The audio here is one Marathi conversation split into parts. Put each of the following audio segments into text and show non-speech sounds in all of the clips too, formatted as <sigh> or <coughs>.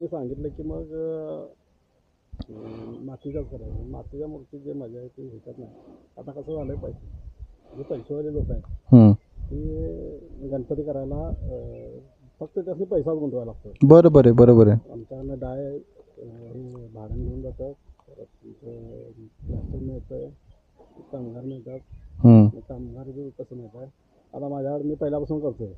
मी सांगितलं की मग अं, मातीचाच करायचं. मातीच्या मूर्तीत जे मज़ा आहे ती ह्याच्यात नाही. आता कसं झालं आहे पैसे जे पैसेवाले लोक आहेत हम्म. ते गणपती करायला अं, फक्त त्यासाठी पैसाच गुंतवायला लागतो बरोबर आहे बरोबर आहे. आमच्याकडनं डाय अं, हे भाड्याने घेऊन जातात मिळतं कामगार मिळतात. हम्म. मग कामगार बी कसं मिळत आहे आता माझ्याकडे मी पहिल्यापासून करतोय.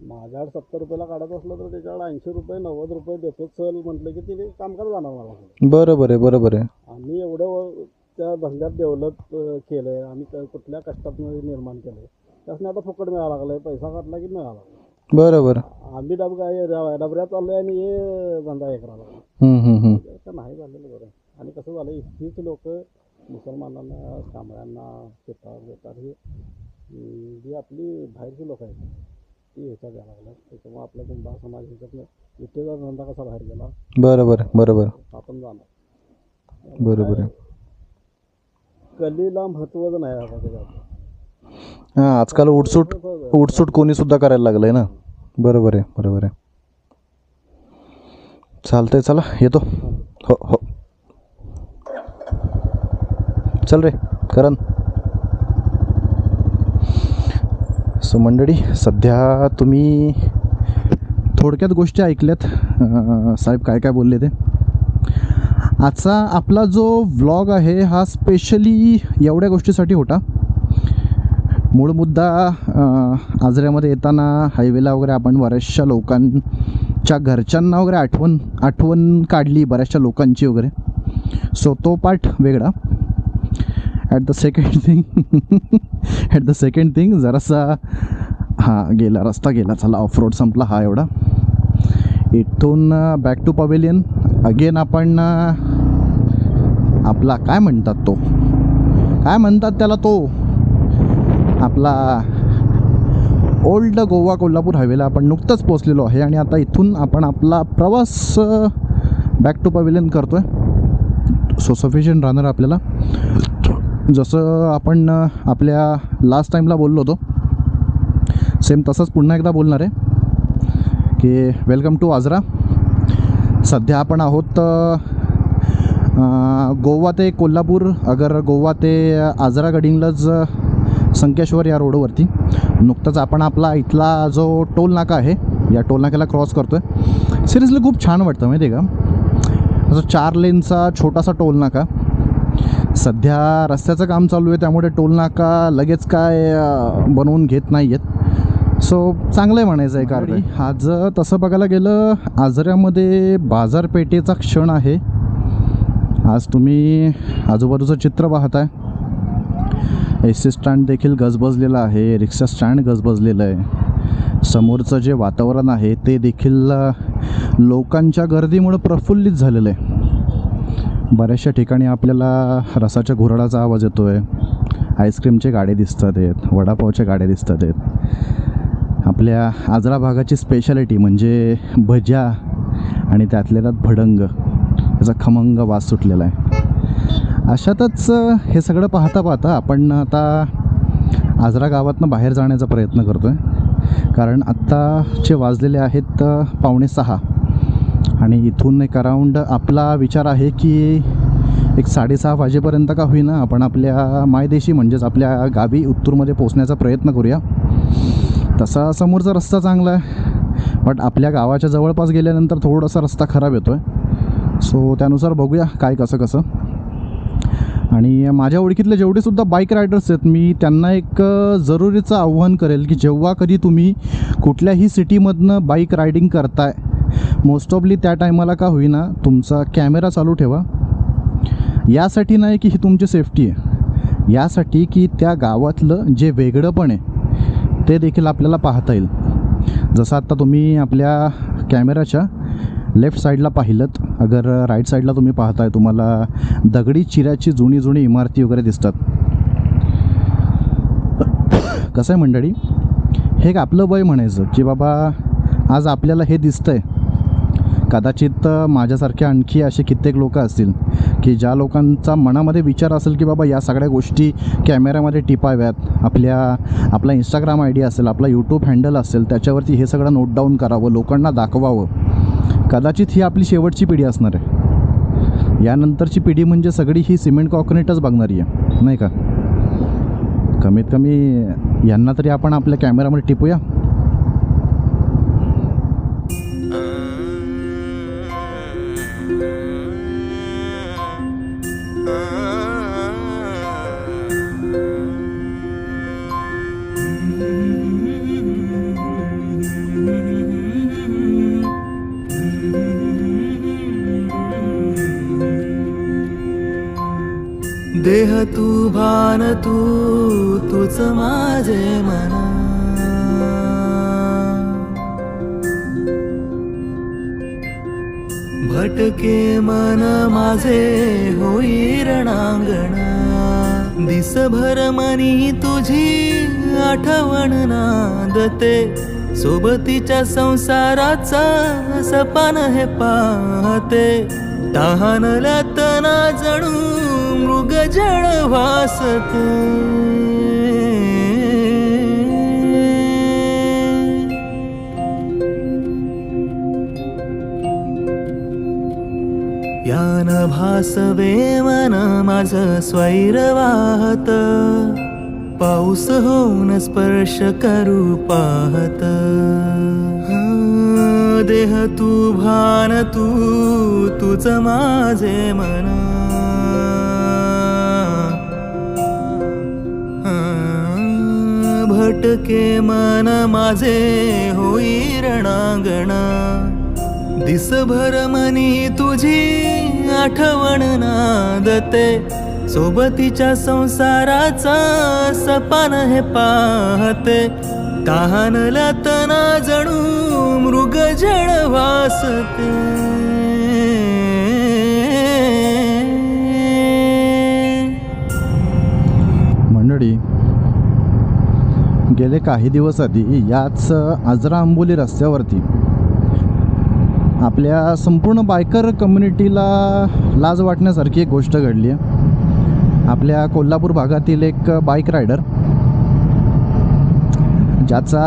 माझ्याकडे सत्तर रुपयाला काढत असलं तर त्याच्याकडे ऐंशी रुपये नव्वद रुपये देतो चल म्हटलं की ते कामगार जाणार मला. बरोबर आहे बरोबर आहे. आम्ही एवढं व- त्या धंद्यात डेव्हलप केलं आहे आम्ही क- कुठल्या कष्टात निर्माण केलं आहे त्यासने आता फुकट मिळायला लागलं आहे पैसा काढला की मिळाला बरोबर. आम्ही डब काय ड- डबऱ्यात चाललोय आणि हे धंदा हे करायला लागला. हम्म, हम्म, हम्म. तर नाही झालेलं बरं. आणि कसं झालं हीच लोक मुसलमानांना कांबळ्यांना शेतार बेतार हे अं, जी आपली बाहेरची लोक आहेत ती ह्याच्यात यायला लागल्यात त्याच्यामुळे आपला समाज ह्याच्यातनं धंदा कसा बाहेर गेला बरोबर बरोबर. आपण जाणार बरोबर कलेला नाही आता त्याच्यात हाँ, आजकाल उठसूट उठसूट कोणी सुद्धा करायला लागलंय ना. बरोबर आहे बरोबर आहे. चालतंय, चला, येतो. हो हो. चल रे, करण. सो मंडळी सध्या तुम्ही थोडक्यात गोष्टी ऐकल्यात. साहेब काय काय बोलले ते. आजचा आपला जो व्लॉग आहे हा स्पेशली एवढ्या गोष्टीसाठी होता. मूळ मुद्दा आजऱ्यामध्ये येताना हायवेला वगैरे आपण बऱ्याचशा लोकांच्या घरच्यांना वगैरे आठवण आठवण काढली बऱ्याचशा लोकांची वगैरे. सो तो पार्ट वेगळा. At the second thing at the second thing जरासा हां गेला रस्ता गेला चला ऑफ रोड संपला हा एवढा. इथून बॅक टू पवेलियन अगेन आपण आपला काय म्हणतात तो? काय म्हणतात त्याला तो? आपला ओल्ड गोवा कोल्हापूर हायवेला आपण नुकतंच पोचलेलो आहे आणि आता इथून आपण आपला प्रवास बॅक टू पवेलियन करतो आहे सो सफिशियंट राहणार आपल्याला. जसं आपण आपल्या लास्ट टाईमला बोललो होतो सेम तसंच पुन्हा एकदा बोलणार आहे की वेलकम टू आजरा सध्या आपण आहोत गोवा ते कोल्हापूर अगर गोवा ते आजरा गडिंगलज संकेश्वर या रोडवरती नुकतंच आपण आपला इथला जो टोल नाका आहे या टोल नाक्याला क्रॉस करतो आहे सिरियसली खूप छान वाटतं माहिती आहे का? असं चार लेनचा छोटासा टोल नाका सध्या रस्त्याचं काम चालू आहे त्यामुळे टोल नाका लगेच काय बनवून घेत नाही आहेत सो चांगलं आहे म्हणायचं आहे कारण आज तसं बघायला गेलं आजऱ्यामध्ये बाजारपेठेचा क्षण आहे. आज तुम्ही आजूबाजूचं चित्र पाहताय. एस सी स्टँड देखील गजबजलेलं आहे रिक्षा स्टँड गजबजलेलं आहे. समोरचं जे वातावरण आहे ते देखील लोकांच्या गर्दीमुळं प्रफुल्लित झालेलं आहे. बऱ्याचशा ठिकाणी आपल्याला रसाच्या घुरडाचा आवाज येतो आहे आईस्क्रीमचे गाडे दिसतात आहेत वडापावच्या गाड्या दिसतात आहेत. आपल्या आजरा भागाची स्पेशालिटी म्हणजे भज्या आणि त्यातल्या त्यात भडंग. याचा खमंग वास सुटलेला आहे. अशातच हे सगळं पाहता पाहता आपण आता आजरा गावातनं बाहेर जाण्याचा प्रयत्न करतो आहे कारण आत्ताचे वाजलेले आहेत पावणे सहा. आणि इथून एक अराऊंड आपला विचार आहे की एक साडेसहा वाजेपर्यंत का होईना आपण आपल्या मायदेशी म्हणजेच आपल्या गावी उत्तूरमध्ये पोचण्याचा प्रयत्न करूया. तसा समोरचा रस्ता चांगला आहे बट आपल्या गावाच्या जवळपास गेल्यानंतर थोडासा रस्ता खराब येतो आहे सो त्यानुसार बघूया काय कसं कसं. आणि माझ्या ओळखीतले जेवढेसुद्धा बाईक रायडर्स आहेत मी त्यांना एक जरुरीचं आव्हान करेल की जेव्हा कधी तुम्ही कुठल्याही सिटीमधनं बाईक रायडिंग करताय मोस्ट ऑफली त्या टायमाला का होईना तुमचा कॅमेरा चालू ठेवा. यासाठी नाही की ही तुमची सेफ्टी आहे. यासाठी की त्या गावातलं जे वेगळंपण आहे ते देखील आपल्याला पाहता येईल. जसं आत्ता तुम्ही आपल्या कॅमेराच्या लेफ्ट साईडला पाहिलं अगर राईट साईडला तुम्ही पाहताय तुम्हाला दगडी चिऱ्याची जुनी जुनी इमारती वगैरे दिसतात. <coughs> कसं आहे मंडळी? हे एक आपलं वय म्हणायचं की बाबा आज आपल्याला हे दिसतंय. कदाचित माझ्यासारखे आणखी असे कित्येक लोक असतील की ज्या लोकांचा मनामध्ये विचार असेल की बाबा या सगळ्या गोष्टी कॅमेऱ्यामध्ये टिपाव्यात आपल्या आपला इंस्टाग्राम आय डी असेल आपला यूट्यूब हँडल असेल त्याच्यावरती हे सगळं नोट डाऊन करावं लोकांना दाखवावं. कदाचित ही आपली शेवटची पिढी असणार आहे. यानंतरची पिढी म्हणजे सगळी ही सिमेंट कॉन्क्रीटच बघणारी आहे नाही का? कमीत कमी यांना तरी आपण आपल्या कॅमेऱ्यामध्ये टिपूया. देह तू भान तू तुझ माझे मना. भटके मन माझे होई रणांगण दिसभर मनी तुझी आठवण नादते. सोबतीच्या संसाराचा सपान हे पाहते. तहानला मना जणू मृग जळ भासत यान भासवे मन माझ स्वैर वाहत. पाऊस होऊन स्पर्श करू पाहत. देह तू भान तू तुझ माझे मन. भटके मन माझे होई रणांगण. दिसभर मनी तुझी आठवण नादते. सोबतीच्या संसाराचा सपान हे पाहते. तहानला तना जणू मृग जळ वासते. मंडळी गेले काही दिवस आधी याच आजरा आंबोली रस्त्यावरती आपल्या संपूर्ण बायकर कम्युनिटीला लाज वाटण्यासारखी एक गोष्ट घडली आहे. आपल्या कोल्हापूर भागातील एक बाईक रायडर ज्याचा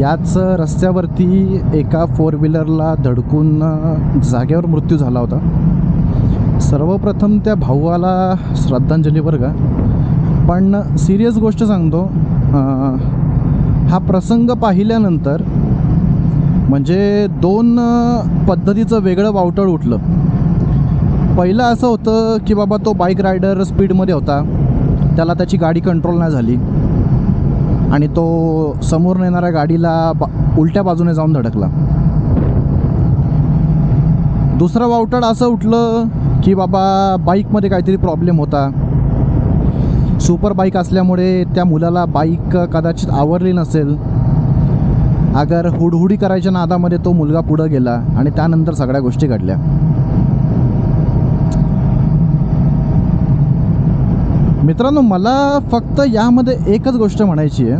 याच रस्त्यावरती एका फोर व्हीलरला धडकून जागेवर मृत्यू झाला होता. सर्वप्रथम त्या भाऊला श्रद्धांजली बरं का. पण सिरियस गोष्ट सांगतो हा प्रसंग पाहिल्यानंतर म्हणजे दोन पद्धतीचं वेगळं वावटळ उठलं. पहिलं असं होतं की बाबा तो बाईक रायडर स्पीडमध्ये होता. त्याला त्याची गाडी कंट्रोल नाही झाली. आणि तो समोर येणाऱ्या गाडीला बा उलट्या बाजूने जाऊन धडकला. दुसरं वावटळ असं उठलं की बाबा बाईकमध्ये काहीतरी प्रॉब्लेम होता. सुपर बाईक असल्यामुळे त्या मुलाला बाईक कदाचित आवरली नसेल. अगर हुडहुडी करायच्या नादामध्ये तो मुलगा पुढं गेला आणि त्यानंतर सगळ्या गोष्टी घडल्या. मित्रांनो मला फक्त यामध्ये एकच गोष्ट म्हणायची आहे.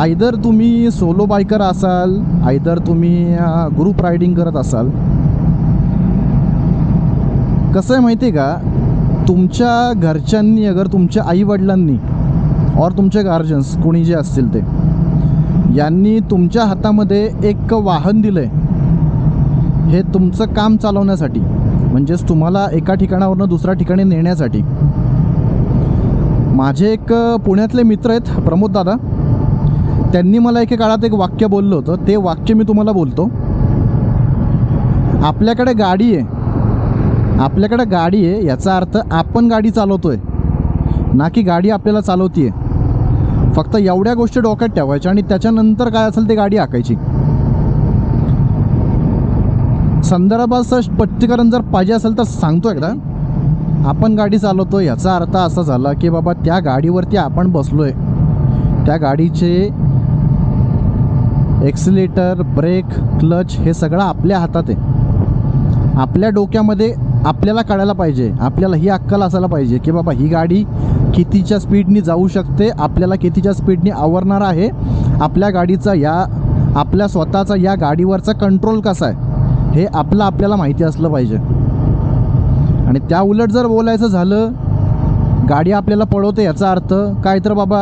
आयदर तुम्ही सोलो बायकर असाल आयदर तुम्ही ग्रुप रायडिंग करत असाल कसं आहे माहिती आहे का? तुमच्या घरच्यांनी अगर तुमच्या आईवडिलांनी और तुमचे गार्जन्स कोणी जे असतील ते यांनी तुमच्या हातामध्ये एक वाहन दिलं आहे हे तुमचं काम चालवण्यासाठी. म्हणजेच तुम्हाला एका ठिकाणावरनं दुसऱ्या ठिकाणी नेण्यासाठी. माझे एक पुण्यातले मित्र आहेत प्रमोद दादा. त्यांनी मला एके काळात एक वाक्य बोललं होतं. ते वाक्य मी तुम्हाला बोलतो. आपल्याकडे गाडी आहे. आपल्याकडे गाडी आहे याचा अर्थ आपण गाडी चालवतो आहे ना की गाडी आपल्याला चालवतीये. फक्त एवढ्या गोष्टी डोक्यात ठेवायच्या आणि त्याच्यानंतर काय असेल ते गाडी हाकायची संदर्भाचं स्पष्टीकरण जर पाहिजे असेल तर सांगतो एकदा. आपण गाडी चालवतो याचा अर्थ असा झाला की बाबा त्या गाडीवरती आपण बसलो आहे त्या गाडीचे एक्सिलेटर ब्रेक क्लच हे सगळं आपल्या हातात आहे. आपल्या डोक्यामध्ये आपल्याला कळायला पाहिजे. आपल्याला ही अक्कल असायला पाहिजे की बाबा ही गाडी कितीच्या स्पीडनी जाऊ शकते आपल्याला कितीच्या स्पीडनी आवरणार आहे आपल्या गाडीचा या आपल्या स्वतःचा या गाडीवरचा कंट्रोल कसा आहे. हे आपलं आपल्याला माहिती असलं पाहिजे. आणि त्या उलट जर बोलायचं झालं गाडी आपल्याला पळवते याचा अर्थ काय तर बाबा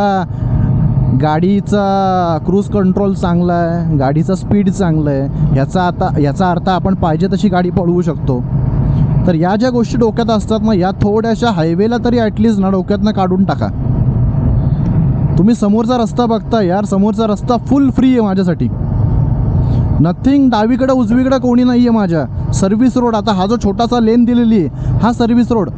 गाडीचा क्रूज कंट्रोल चांगला आहे गाडीचा स्पीड चांगलं आहे ह्याचा आता ह्याचा अर्थ आपण पाहिजे तशी गाडी पळवू शकतो. तर या ज्या गोष्टी डोक्यात असतात ना या थोड्याशा हायवेला तरी ॲटलिस्ट ना डोक्यातनं काढून टाका. तुम्ही समोरचा रस्ता बघता यार समोरचा रस्ता फुल फ्री आहे माझ्यासाठी. नथिंग डावीकडं उजवीकडं कोणी नाही आहे माझ्या. सर्व्हिस रोड आता हा जो छोटासा लेन दिलेली आहे हा सर्व्हिस रोड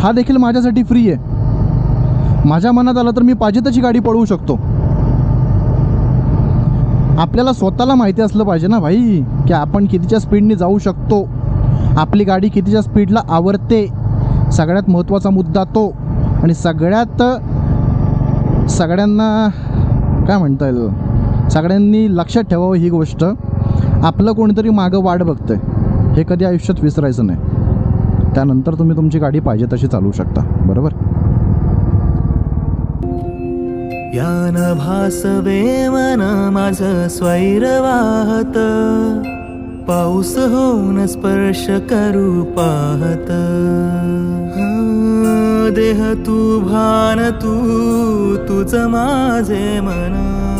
हा देखील माझ्यासाठी फ्री आहे. माझ्या मनात आलं तर मी पाहिजे तशी गाडी पळवू शकतो. आपल्याला स्वतःला माहिती असलं पाहिजे ना भाई की आपण कितीच्या स्पीडने जाऊ शकतो. आपली गाडी कितीच्या स्पीडला आवडते सगळ्यात महत्त्वाचा मुद्दा तो. आणि सगळ्यात सगळ्यांना काय म्हणता येईल? सगळ्यांनी लक्षात ठेवावं ही गोष्ट. आपलं कोणीतरी मागं वाट बघतंय. हे कधी आयुष्यात विसरायचं नाही. त्यानंतर तुम्ही तुमची गाडी पाहिजे तशी चालवू शकता. बरोबर? यान भासवे मन माझ स्वैर वाहत. पाऊस होऊन स्पर्श करू पाहत. देह तू भान तू तुझ माझे मना.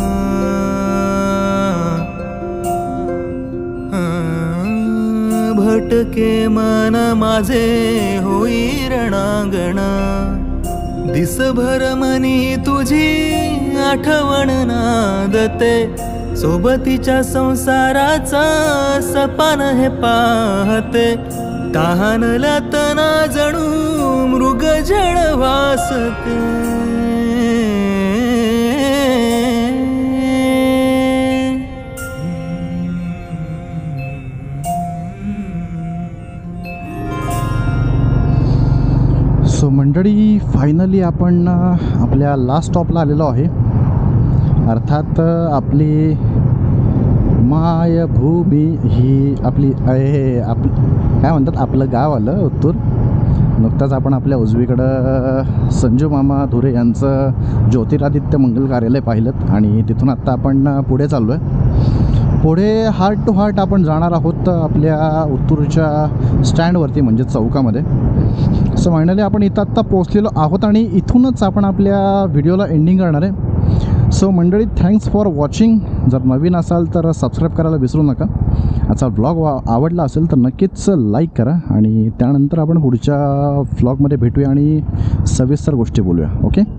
भटके मन माझे होई रणांगण. दिसभर मनी तुझी आठवण नादते. सोबतीच्या संसाराचा सपान हे पाहते. तहानला तना जणू मृग जळ वासते. सो मंडळी फायनली आपण आपल्या लास्ट स्टॉपला आलेलो आहे. अर्थात आपली मायभूमी ही आपली हे आप काय म्हणतात आपलं गाव आलं उत्तूर. नुकताच आपण आपल्या उजवीकडं संजू मामा धुरे यांचं ज्योतिरादित्य मंगल कार्यालय पाहिलं आणि तिथून आत्ता आपण पुढे चाललो आहे पुढे हार्ट टू हार्ट आपण जाणार आहोत आपल्या उत्तूरच्या स्टँडवरती म्हणजे चौकामध्ये. सो फायनली आपण इथं आत्ता पोचलेलो आहोत आणि इथूनच आपण आपल्या व्हिडिओला एंडिंग करणार आहे. सो मंडळी थँक्स फॉर वॉचिंग जर नवीन असाल तर सबस्क्राईब करायला विसरू नका. आजचा व्लॉग वा आवडला असेल तर नक्कीच लाईक करा आणि त्यानंतर आपण पुढच्या व्लॉगमध्ये भेटूया आणि सविस्तर गोष्टी बोलूया. ओके